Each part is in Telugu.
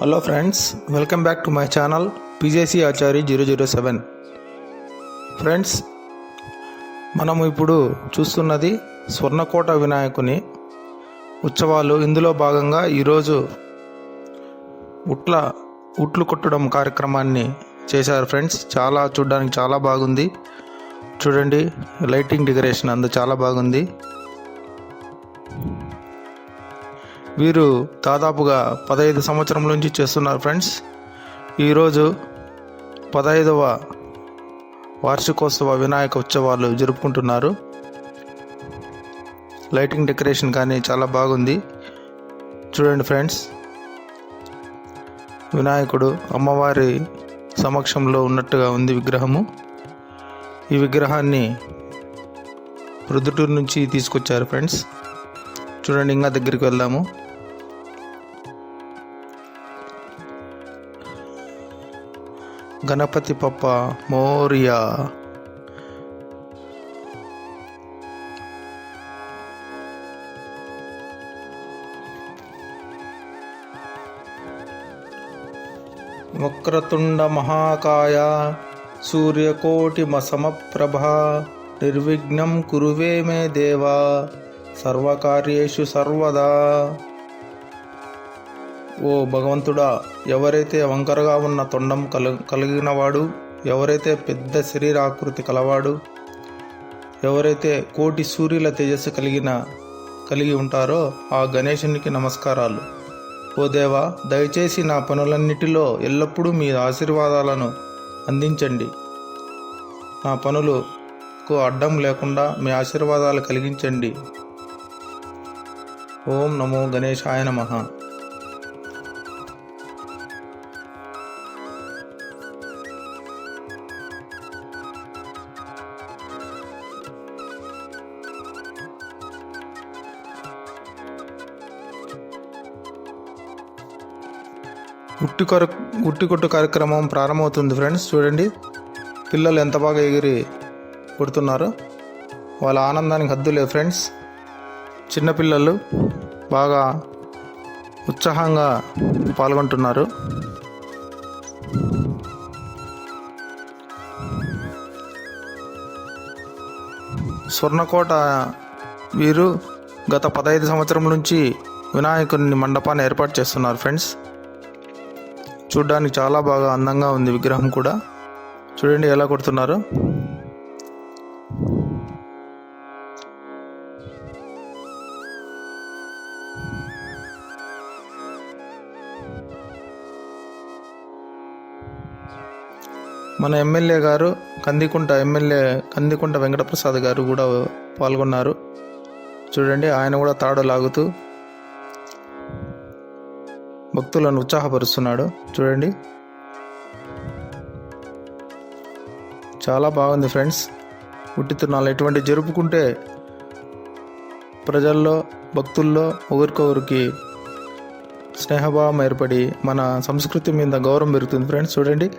Hello friends welcome back to my channel P J C Achari zero zero seven friends మనము ఇప్పుడు చూస్తున్నది స్వర్ణకోట వినాయకుని ఉత్సవాలు. ఇందులో భాగంగా ఈరోజు ఉట్ల ఉట్లు కొట్టడం కార్యక్రమాన్ని చేశారు ఫ్రెండ్స్ చాలా చూడడానికి చాలా బాగుంది. చూడండి లైటింగ్ డెకరేషన్ అందు చాలా బాగుంది. వీరు దాదాపుగా పదహైదు సంవత్సరం నుంచి చేస్తున్నారు ఫ్రెండ్స్. ఈరోజు పదహైదవ వార్షికోత్సవ వినాయక ఉత్సవాలు జరుపుకుంటున్నారు. లైటింగ్ డెకరేషన్ కానీ చాలా బాగుంది. చూడండి ఫ్రెండ్స్. వినాయకుడు అమ్మవారి సమక్షంలో ఉన్నట్టుగా ఉంది విగ్రహము. ఈ విగ్రహాన్ని ప్రొద్దుటూరు నుంచి తీసుకొచ్చారు ఫ్రెండ్స్. చూడండి ఇంకా దగ్గరికి వెళ్దాము. గణపతి పప్ప మోరియా. వక్రతుండ మహాకాయ సూర్యకోటి సమప్రభ నిర్విఘ్నం కురువే మే దేవా. సర్వకార్యేషు సర్వదా. ఓ భగవంతుడా ఎవరైతే వంకరగా ఉన్న తొండం కల కలిగినవాడు ఎవరైతే పెద్ద శరీరాకృతి కలవాడు ఎవరైతే కోటి సూర్యుల తేజస్సు కలిగిన కలిగి ఉంటారో ఆ గణేశునికి నమస్కారాలు. ఓ దేవా దయచేసి నా పనులన్నిటిలో ఎల్లప్పుడూ మీ ఆశీర్వాదాలను అందించండి. నా పనులకు అడ్డం లేకుండా మీ ఆశీర్వాదాలు కలిగించండి. ఓం నమో గణేశాయ నమః. ఉట్టి కొర ఉట్టి కొట్టు కార్యక్రమం ప్రారంభమవుతుంది ఫ్రెండ్స్. చూడండి. పిల్లలు ఎంత బాగా ఎగిరి కొడుతున్నారు. వాళ్ళ ఆనందానికి హద్దు లేదు ఫ్రెండ్స్. చిన్నపిల్లలు బాగా ఉత్సాహంగా పాల్గొంటున్నారు. స్వర్ణకోట వీరు గత పదహైదు సంవత్సరం నుంచి వినాయకుని మండపాన్ని ఏర్పాటు చేస్తున్నారు ఫ్రెండ్స్. చూడ్డానికి చాలా బాగా అందంగా ఉంది విగ్రహం కూడా. చూడండి ఎలా కొడుతున్నారు. మన ఎమ్మెల్యే గారు కందికుంట ఎమ్మెల్యే కందికుంట వెంకటప్రసాద్ గారు కూడా పాల్గొన్నారు. చూడండి ఆయన కూడా తాడు లాగుతూ భక్తులను ఉత్సాహపరుస్తున్నాడు. చూడండి. చాలా బాగుంది ఫ్రెండ్స్. ఉట్టితున్నాలు ఇటువంటి జరుపుకుంటే ప్రజల్లో భక్తుల్లో ఒకరికొకరికి స్నేహభావం ఏర్పడి మన సంస్కృతి మీద గౌరవం పెరుగుతుంది ఫ్రెండ్స్. చూడండి.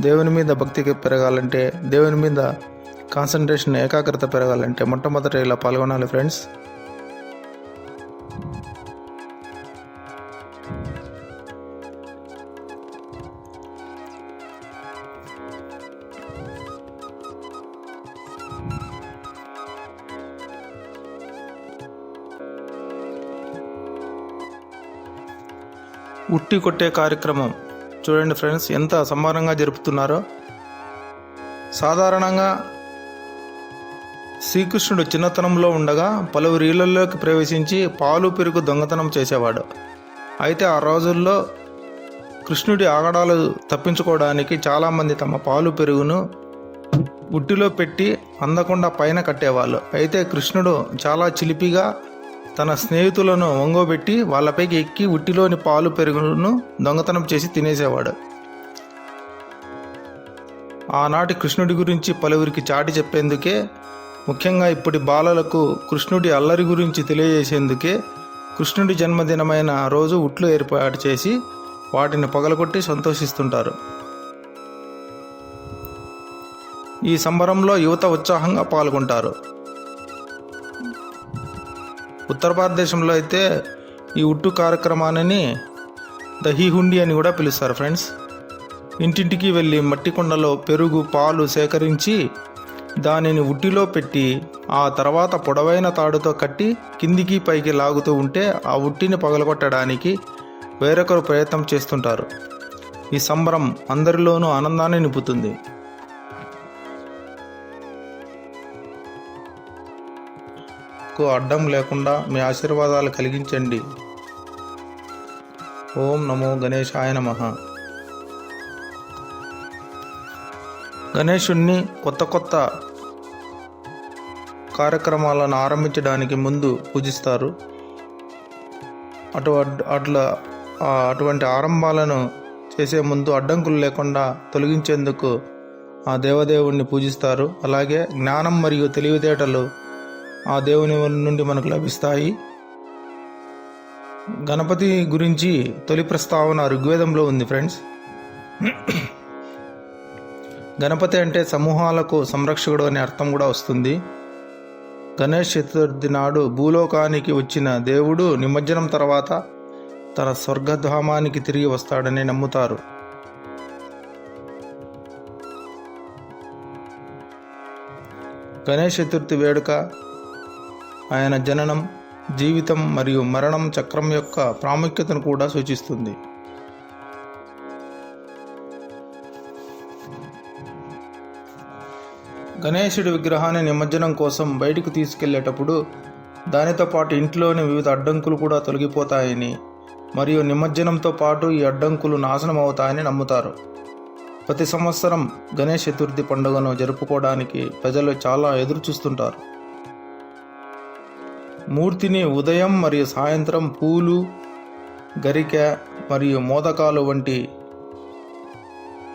దేవుని మీద భక్తి పెరగాలంటే దేవుని మీద కాన్సన్ట్రేషన్ ఏకాగ్రత పెరగాలంటే మొట్టమొదట ఇలా పాల్గొనాలి ఫ్రెండ్స్. ఉట్టి కొట్టే కార్యక్రమం. చూడండి ఫ్రెండ్స్ ఎంత సంబరంగా జరుపుతున్నారో. సాధారణంగా శ్రీకృష్ణుడు చిన్నతనంలో ఉండగా పలువురు ఇళ్ళలోకి ప్రవేశించి పాలు పెరుగు దొంగతనం చేసేవాడు. అయితే ఆ రోజుల్లో కృష్ణుడి ఆగడాలు తప్పించుకోవడానికి చాలామంది తమ పాలు పెరుగును ఉట్టిలో పెట్టి అందకుండా పైన కట్టేవాళ్ళు. అయితే కృష్ణుడు చాలా చిలిపిగా తన స్నేహితులను ఒంగోబెట్టి వాళ్ళపైకి ఎక్కి ఉట్టిలోని పాలు పెరుగును దొంగతనం చేసి తినేసేవాడు. ఆనాటి కృష్ణుడి గురించి పలువురికి చాటి చెప్పేందుకే ముఖ్యంగా ఇప్పటి బాలలకు కృష్ణుడి అల్లరి గురించి తెలియజేసేందుకే కృష్ణుడి జన్మదినమైన రోజు ఉట్లు ఏర్పాటు చేసి వాటిని పగలగొట్టి సంతోషిస్తుంటారు. ఈ సంబరంలో యువత ఉత్సాహంగా పాల్గొంటారు. ఉత్తర భారతదేశంలో అయితే ఈ ఉట్టు కార్యక్రమాన్ని దహీ హుండి అని కూడా పిలుస్తారు ఫ్రెండ్స్. ఇంటింటికి వెళ్ళి మట్టి కుండలో పెరుగు పాలు సేకరించి దానిని ఉట్టిలో పెట్టి ఆ తర్వాత పొడవైన తాడుతో కట్టి కిందికి పైకి లాగుతూ ఉంటే ఆ ఉట్టిని పగలగొట్టడానికి వేరొకరు ప్రయత్నం చేస్తుంటారు. ఈ సంబరం అందరిలోనూ ఆనందాన్ని నింపుతుంది. కు అడ్డం లేకుండా మీ ఆశీర్వాదాలు కలిగించండి. ఓం నమో గణేశాయ నమ. గణేశుణ్ణి కొత్త కొత్త కార్యక్రమాలను ఆరంభించడానికి ముందు పూజిస్తారు. అటు అట్లా అటువంటి ఆరంభాలను చేసే ముందు అడ్డంకులు లేకుండా తొలగించేందుకు ఆ దేవదేవుణ్ణి పూజిస్తారు. అలాగే జ్ఞానం మరియు తెలివితేటలు ఆ దేవుని నుండి మనకు లభిస్తాయి. గణపతి గురించి తొలి ప్రస్తావన ఋగ్వేదంలో ఉంది ఫ్రెండ్స్. గణపతి అంటే సమూహాలకు సంరక్షకుడు అనే అర్థం కూడా వస్తుంది. గణేష్ చతుర్థి నాడు భూలోకానికి వచ్చిన దేవుడు నిమజ్జనం తర్వాత తన స్వర్గధామానికి తిరిగి వస్తాడని నమ్ముతారు. గణేష్ చతుర్థి వేడుక ఆయన జననం జీవితం మరియు మరణం చక్రం యొక్క ప్రాముఖ్యతను కూడా సూచిస్తుంది. గణేశుడి విగ్రహాన్ని నిమజ్జనం కోసం బయటకు తీసుకెళ్ళేటప్పుడు దానితో పాటు ఇంట్లోని వివిధ అడ్డంకులు కూడా తొలగిపోతాయని మరియు నిమజ్జనంతో పాటు ఈ అడ్డంకులు నాశనం అవుతాయని నమ్ముతారు. ప్రతి సంవత్సరం గణేష్ చతుర్థి పండుగను జరుపుకోవడానికి ప్రజలు చాలా ఎదురు చూస్తుంటారు మూర్తిని ఉదయం మరియు సాయంత్రం పూలు గరిక మరియు మోదకాలు వంటి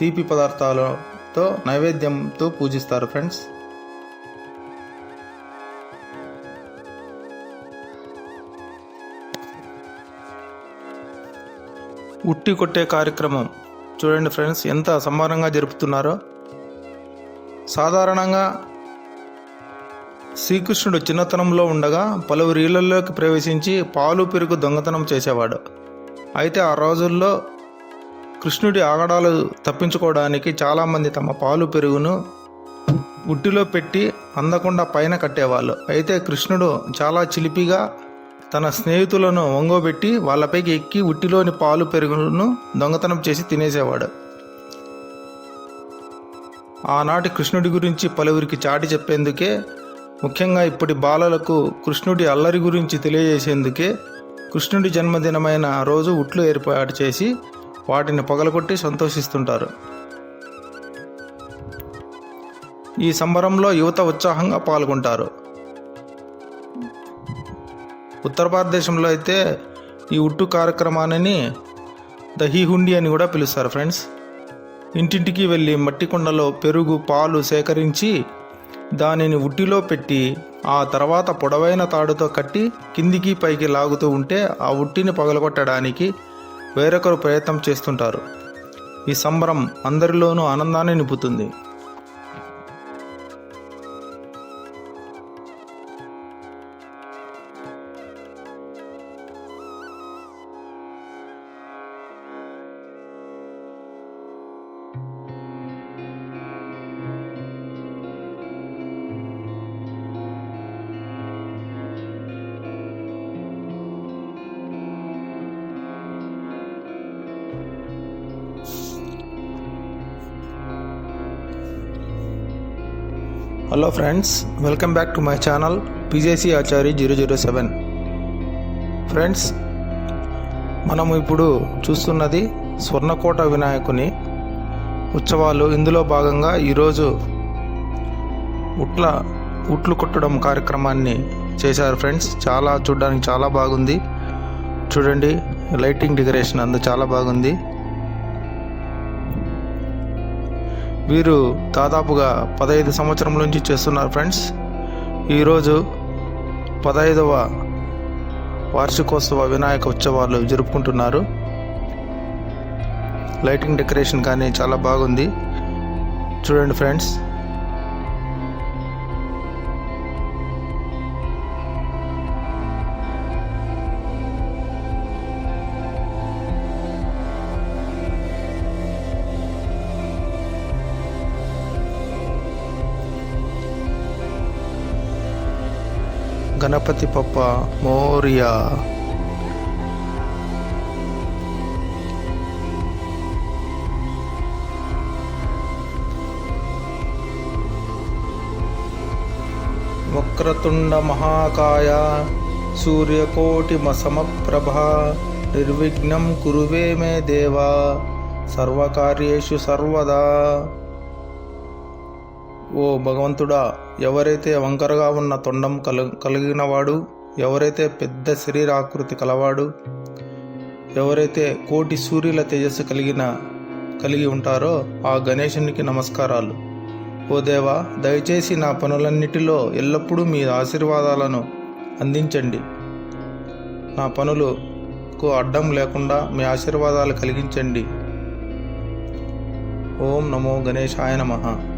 తీపి పదార్థాలతో నైవేద్యంతో పూజిస్తారు ఫ్రెండ్స్. ఉట్టి కొట్టే కార్యక్రమం. చూడండి ఫ్రెండ్స్ ఎంత సంబరంగా జరుపుతున్నారో. సాధారణంగా శ్రీకృష్ణుడు చిన్నతనంలో ఉండగా పలువురు ఇళ్ళలోకి ప్రవేశించి పాలు పెరుగు దొంగతనం చేసేవాడు. అయితే ఆ రోజుల్లో కృష్ణుడి ఆగడాలు తప్పించుకోవడానికి చాలామంది తమ పాలు పెరుగును ఉట్టిలో పెట్టి అందకుండా పైన కట్టేవాళ్ళు. అయితే కృష్ణుడు చాలా చిలిపిగా తన స్నేహితులను వంగోబెట్టి వాళ్ళపైకి ఎక్కి ఉట్టిలోని పాలు పెరుగును దొంగతనం చేసి తినేసేవాడు. ఆనాటి కృష్ణుడి గురించి పలువురికి చాటి చెప్పేందుకే ముఖ్యంగా ఇప్పటి బాలలకు కృష్ణుడి అల్లరి గురించి తెలియజేసేందుకే కృష్ణుడి జన్మదినమైన రోజు ఉట్లు ఏర్పాటు చేసి వాటిని పగలగొట్టి సంతోషిస్తుంటారు. ఈ సంబరంలో యువత ఉత్సాహంగా పాల్గొంటారు. ఉత్తర భారతదేశంలో అయితే ఈ ఉట్టు కార్యక్రమాన్ని దహీ హుండి అని కూడా పిలుస్తారు ఫ్రెండ్స్. ఇంటింటికి వెళ్ళి మట్టి కుండలో పెరుగు పాలు సేకరించి దానిని ఉట్టిలో పెట్టి ఆ తర్వాత పొడవైన తాడుతో కట్టి కిందికి పైకి లాగుతూ ఉంటే ఆ ఉట్టిని పగలగొట్టడానికి వేరొకరు ప్రయత్నం చేస్తుంటారు. ఈ సంబరం అందరిలోనూ ఆనందాన్ని నింపుతుంది. Hello friends welcome back to my channel P J C Achari zero zero seven friends మనము ఇప్పుడు చూస్తున్నది స్వర్ణకోట వినాయకుని ఉత్సవాలు. ఇందులో భాగంగా ఈరోజు ఉట్ల ఉట్లు కొట్టడం కార్యక్రమాన్ని చేశారు ఫ్రెండ్స్ చాలా చూడడానికి చాలా బాగుంది. చూడండి లైటింగ్ డెకరేషన్ అందు చాలా బాగుంది. వీరు దాదాపుగా పదహైదు సంవత్సరం నుంచి చేస్తున్నారు ఫ్రెండ్స్. ఈరోజు పదహైదవ వార్షికోత్సవ వినాయక ఉత్సవాలు జరుపుకుంటున్నారు. లైటింగ్ డెకరేషన్ కానీ చాలా బాగుంది. చూడండి ఫ్రెండ్స్. గణపతి పప్ప మోరియా. వక్రతుండ మహాకాయ సూర్యకోటి సమప్రభ నిర్విఘ్నం కురువే మే దేవా సర్వకార్యేషు సర్వదా. ఓ భగవంతుడా ఎవరైతే వంకరగా ఉన్న తొండం కలు కలిగినవాడు ఎవరైతే పెద్ద శరీరాకృతి కలవాడు ఎవరైతే కోటి సూర్యుల తేజస్సు కలిగిన కలిగి ఉంటారో ఆ గణేశునికి నమస్కారాలు. ఓ దేవా దయచేసి నా పనులన్నిటిలో ఎల్లప్పుడూ మీ ఆశీర్వాదాలను అందించండి. నా పనులకు అడ్డం లేకుండా మీ ఆశీర్వాదాలు కలిగించండి. ఓం నమో గణేశాయ నమః.